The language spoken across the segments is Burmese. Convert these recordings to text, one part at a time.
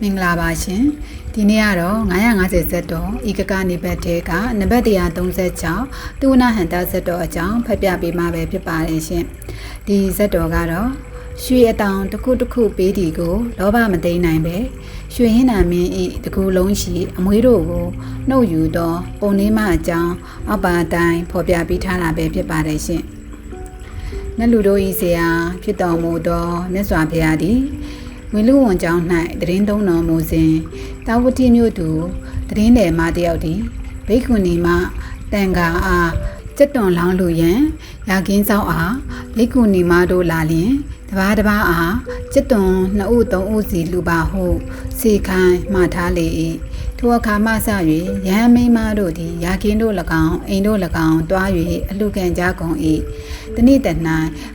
မင်္ဂလာပါရှင်ဒီနေ့ကတော့950ဇက်တော်ဤကကနေဘက်တဲကနံပါတ်136သူဝနာဟန်တာဇက်တော်အကြောင်းဖတ်ပြပေးမှာပဲဖြစ်ပါတယ်ရှင်ဒီဇက်တော်ကတော့ရွှေအတောင်တစ်ခုတစ်ခုပေးဒီကိုလောဘမသိမ်းနိုင်ပဲရွှေဟင်းနာမင်းဤတကူလုံးရှိအမွေးတို့ကိုနှုတ်ယူသောပုံနှင်းမအကြောင်းအပါတိုင်းဖော်ပြပေးထားတာပဲဖြစ်ပါတယ်ရှင်နတ်လူတို့ဤဆရာဖြစ်တော်မူသောမြတ်စွာဘုရားသည် ဝင်းလူဝန်ကျောင်း၌တရင်သုံးတော်မူစဉ်တာဝတိမြို့သူတရင်တယ်မတယောက်သည်ဘိက္ခုနီမတန်ခါအားစက်တွန်လောင်းလူရန်ရာကင်းဆောင်အားဘိက္ခုနီမတို့လာလျင်တဘာတဘာအားစက်တွန်နှစ်ဦးသုံးဦးစီလူပါဟုစေခိုင်းမှထားလေ၏ထိုအခါမှစ၍ရဟန်းမိန်းမတို့သည်ရာကင်းတို့၎င်းအိမ်တို့၎င်းတွား၍အလူကန်ကြကုန်၏ တနေ့တ၌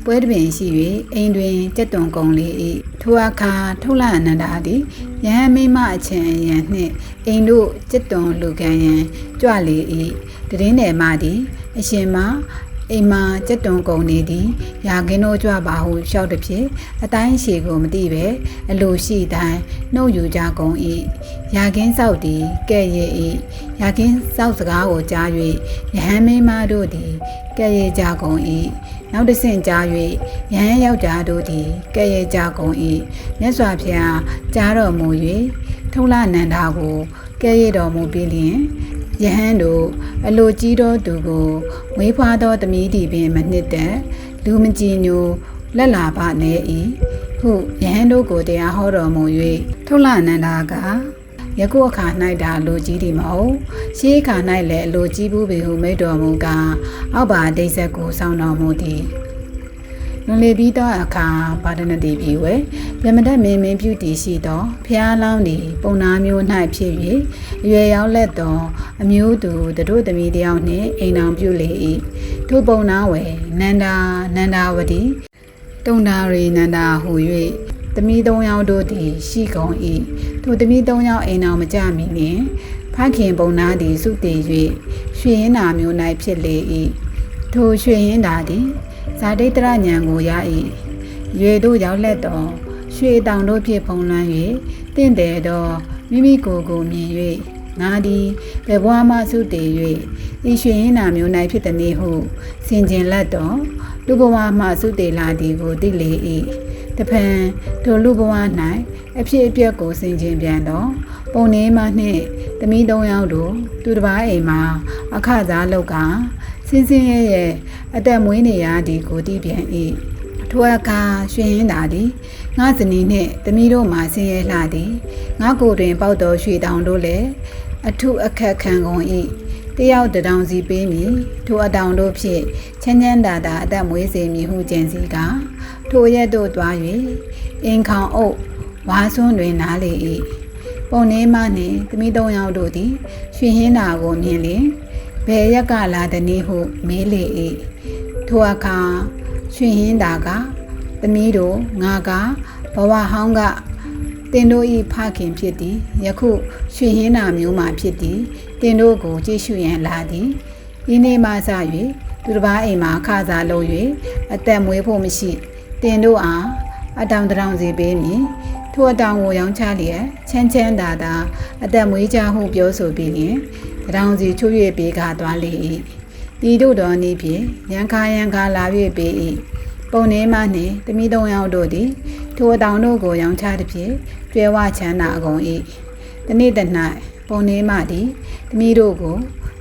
ပွဲတပင်ရှိ၍အိမ်တွင်စက်တွန်ကုန်လေ၏ထိုအခါထုလအနန္ဒာသည်ယဟန်မိမအချင်းအရန်နှင့်အိမ်တို့စက်တွန်လူကန်ရန်ကြွလေ၏တရင်နယ်မှသည်အရှင်မ အိမ်မှာစက်တွန်ကုန်နေသည်ရာကင်းတို့ကြွပါဟုလျှောက်သည်ဖြင့်အတိုင်းရှည်ကိုမသိပဲအလိုရှိတိုင်းနှုတ်ယူကြကုန်၏ရာကင်းဆောက်သည်ကဲ့ရဲ့၏ရာကင်းဆောက်စကားကိုကြား၍ယဟန်မိန်းမတို့သည်ကဲ့ရဲ့ကြကုန်၏နောက်တစ်ဆင့်ကြား၍ယဟန်ယောက်ျားတို့သည်ကဲ့ရဲ့ကြကုန်၏မြတ်စွာဘုရားကြားတော်မူ၍ထုံးလနန္ဒာကိုကဲ့ရဲ့တော်မူပြီးလျှင် ယဟန်တို့အလိုကြီးသောသူကိုဝေးဖွားသောသမီးသည်ပင်မနှစ်သက်လူမကြည်ညိုလက်လာပါနေ၏ဟုယဟန်တို့ကိုတရားဟောတော်မူ၍ထုံးလနန္ဒာကယခုအခါ၌ဒါလူကြီးသည်မဟုတ်ရှေးအခါ၌လည်းအလိုကြီးဘူးပေဟုမိန့်တော်မူကားအောက်ပါဒိဋ္ဌက်ကိုစောင့်တော်မူသည် လွန်လေပြီးသောအခါပါဒနတိပြီဝဲဗြဟ္မတမင်းမင်းပြုတည်ရှိသောဖျားလောင်းသည်ပုံနာမျိုး၌ဖြစ်၍အရွယ်ရောက်လက်သောအမျိုးသူတို့သမီးတယောက်နှင့်အိမ်အောင်ပြုလေ၏ထိုပုံနာဝယ်နန္ဒာနန္ဒာဝတိတုံဓာရီနန္ဒာဟူ၍သမီးသုံးယောက်တို့သည်ရှိကုန်၏ထိုသမီးသုံးယောက်အိမ်အောင်မကြမီနှင့်ဖခင်ပုံနာသည်စုတည်၍ရွှေရင်နာမျိုး၌ဖြစ်လေ၏ထိုရွှေရင်နာသည် ဇာတိတရညံကိုရ၏ရွေတို့ရောက်လက်သောရွှေတောင်တို့ဖြင့်ဖုံးလွှမ်း၍တင့်တယ်သောမိမိကိုယ်ကိုမြင်၍ငါသည်ဘယ်ဘွားမှစုတည်၍ဤရွှေရင်နာမျိုး၌ဖြစ်သည်ဟုဆင်ခြင်လက်သောလူဘဝမှစုတည်လာသည်ကိုသိလေ၏တဖန်ထိုလူဘဝ၌အဖြစ်အပျက်ကိုဆင်ခြင်ပြန်သောပုံနေမှနှင့်သမီးသုံးယောက်တို့သူတစ်ပါးအိမ်မှာအခစားလောက်က စင်းစင်းရဲ့ရဲ့အသက်မွေးနေရသည်ကိုသိပြန်၏ထိုအခါရွှင်ရင်သာသည်ငါဇနီးနှင့်သမီးတို့မှဆင်းရဲလှသည်ငါကိုယ်တွင်ပေါက်တော်ရွှေတောင်တို့လည်းအထုအခက်ခံကုန်၏တယောက်တတောင်စီပေးမည်ထိုအတောင်တို့ဖြင့်ချမ်းချမ်းသာသာအသက်မွေးစေမည်ဟုကြံစီကထိုရက်တို့တွား၍အင်ခေါင်အုပ်ဝါဆွန်းတွင်နားလေ၏ပုံနေမနှင့်သမီးသုံးယောက်တို့သည်ရွှင်ဟင်းတာကိုမြင်လျင် ဘယ်ရက်ကလာသည်နည်းဟုမေးလေ၏ထိုအခါရွှင်ဟင်းတာကသမီးတို့ငါကဘဝဟောင်းကတင်တို့ဤဖခင်ဖြစ်သည်ယခုရွှင်ဟင်းတာမျိုးမှဖြစ်သည်တင်တို့ကိုကြည့်ရှုရန်လာသည်ဤနေ့မှစ၍သူတစ်ပါးအိမ်မှာခစားလုပ်၍အသက်မွေးဖို့မရှိတင်တို့အားအတောင်တရောင်စီပေးမည် ထိုအတောင်ကိုရောင်းချလျက်ချမ်းချမ်းသာသာအသက်မွေးကြဟုပြောဆိုပြီးလျင်တရောင်စီချွ၍ပေးခါသွားလေ၏ဤတို့တော်နည်းဖြင့်ရန်ခါရန်ခါလာ၍ပေး၏ပုံနေမှနှင့်တမိသုံးယောက်တို့သည်ထိုအတောင်တို့ကိုရောင်းချသည်ဖြင့်ကျွဲဝချမ်းသာအကုန်၏တနေ့တ၌ပုံနေမှသည်တမိတို့ကို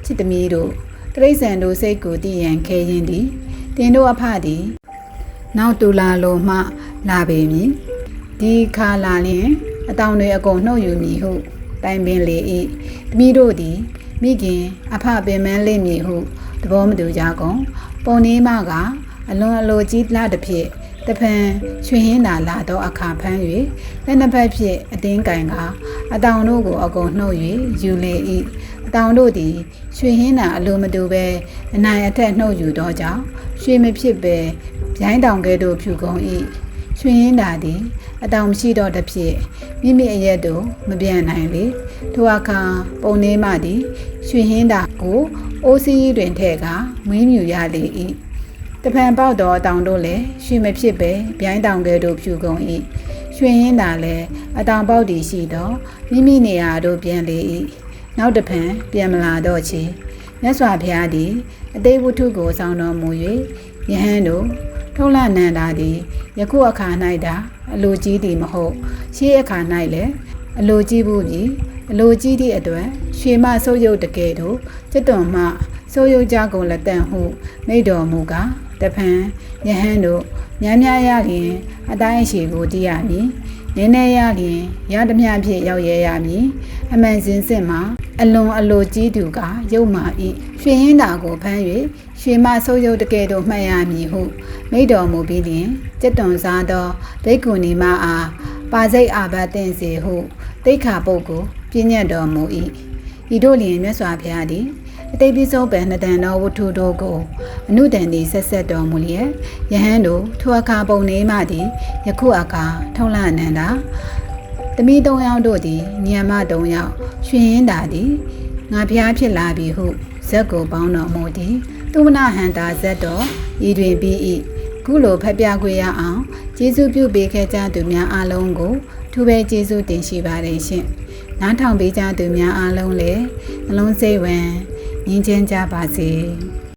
ချစ်တမိတို့တရိษံတို့စိတ်ကိုတည်ရန်ခဲရင်သည်တင်တို့အဖသည် နောက်တူလာလိုမှလာပေမည် ဒီခါလာလျင်အတောင်တွေအကုန်နှုတ်ယူမည်ဟုတိုင်ပင်လေ၏တမိတို့သည်မိခင်အဖပင်မန်းလိမ့်မည်ဟုသဘောမတူကြကုန်ပုံနေမှကအလွန်အလိုကြီးလှသည်ဖြင့်တဖန်ရွှေဟင်းသာလာသောအခါဖမ်း၍လက်နှစ်ဖက်ဖြင့်အတင်းကင်ကအတောင်တို့ကိုအကုန်နှုတ်၍ယူလေ၏အတောင်တို့သည်ရွှေဟင်းသာအလိုမတူပဲအနိုင်အထက်နှုတ်ယူသောကြောင့်ရွှေမဖြစ်ပဲဗျိုင်းတောင်ကဲ့သို့ဖြူကုန်၏ရွှေဟင်းသာသည် အတောင်မရှိတော့တဖြစ်မိမိအရက်တို့မပြန်နိုင်လေထိုအခါပုံနေမှသည်ရွှေဟင်းသာကိုအိုးစီးတွင်ထဲကမွေးမြူရလေ၏တဖန်ပေါက်သောအတောင်တို့လည်းရွှေမဖြစ်ပဲဗျိုင်းတောင်ကဲ့သို့ဖြူကုန်၏ရွှင်ရင်သာလဲအတောင်ပေါက်တည်ရှိသောမိမိနေရာတို့ပြန်လေ၏နောက်တစ်ဖန်ပြန်မလာတော့ချေမြတ်စွာဘုရားသည်အသေးဝတ္ထုကိုဆောင်တော်မူ၍ယဟန်တို့ ထုံးလနန္ဒာသည်ယခုအခါ၌တာအလိုကြီးသည်မဟုတ်ရှေးအခါ၌လည်းအလိုကြီးဘူးပြီးအလိုကြီးသည့်အတွက်ရွှေမဆုပ်ယုတ်တကယ်တို့จิตတော်မှဆုပ်ယုတ်ကြကုန်လက်တန်ဟုမိတော်မူကားတဖန်ယဟန်တို့များများရလျင်အတိုင်းအရှိကိုတည်ရမည် နည်းနည်းရလျင်ရသမျှဖြင့်ရောက်ရဲရမည်အမှန်စင်စစ်မှာအလွန်အလိုကြီးသူကရုပ်မာဤရွှေရင်တာကိုဖမ်း၍ရွှေမဆုပ်ယုတ်တကယ်တို့မှတ်ရမည်ဟုမိတော်မူပြီးလျင်စက်တွန်စားသောဒိတ်ကွန်နီမအားပါစိတ်အာဘတ်တင်စေဟုတိတ်ခါပုတ်ကိုပြည့်ညတ်တော်မူ၏ဤတို့လျင်မြတ်စွာဘုရားသည် အတိတ်ပိစုံပံနှစ်တန်သောဝတ္ထုတို့ကိုအနုတန်သည်ဆက်ဆက်တော်မူလျက်ယဟန်တို့ထိုအခါပုံနေမှသည်ယခုအခါထုံးလအနန္တာတမိသုံးယောက်တို့သည်ညံမသုံးယောက်ရွှင်ရင်တာသည်ငါဖျားဖြစ်လာပြီဟုဇက်ကိုပေါင်းတော်မူသည်သူမနာဟန္တာဇက်တော်ဤတွင်ပြီး၏ခုလိုဖက်ပြခွေရအောင်ကျေးဇူးပြုပေးခဲ့ကြသူများအားလုံးကိုထူးပဲကျေးဇူးတင်ရှိပါတယ်ရှင်နားထောင်ပေးကြသူများအားလုံးလည်းနှလုံးစိတ်ဝင် ငြင်းချမ်းကြပါစေ